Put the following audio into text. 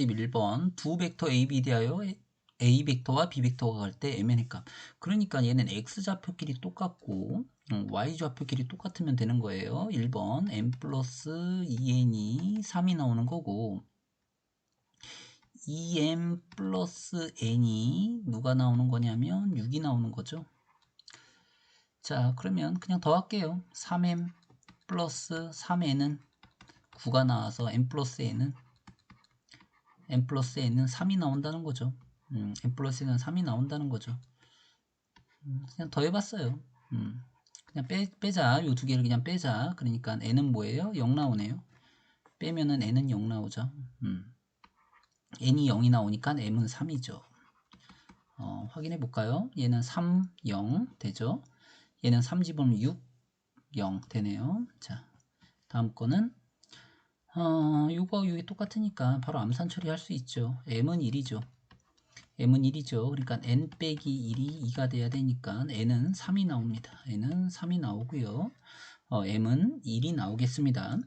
팁 1번 두 벡터 A, B 대하여 A 벡터와 B 벡터가 갈 때 mn의 값. 그러니까 얘는 x 좌표끼리 똑같고 음, y 좌표끼리 똑같으면 되는 거예요. 1번 m 플러스 2n이 3이 나오는 거고 2m 플러스 n이 누가 나오는 거냐면 6이 나오는 거죠. 자 그러면 그냥 더할게요. 3m 플러스 3n은 9가 나와서 m 플러스 n은 n 플러스 n은 3이 나온다는 거죠. 음, n 플러스 n은 3이 나온다는 거죠. 음, 그냥 더해봤어요. 음, 그냥 빼, 빼자. 요 두 개를 그냥 빼자. 그러니까 n은 뭐예요? 0 나오네요. 빼면은 n은 0 나오죠. 음, n이 0이 나오니까 m은 3이죠. 어, 확인해 볼까요? 얘는 3, 0 되죠. 얘는 3 집어넣으면 6, 0 되네요. 자, 다음 거는 어, 요거하고 요게 똑같으니까 바로 암산 처리할 수 있죠. m은 1이죠. m은 1이죠. 그러니까 n 빼기 1이 2가 돼야 되니까 n은 3이 나옵니다. n은 3이 나오고요. 어, m은 1이 나오겠습니다.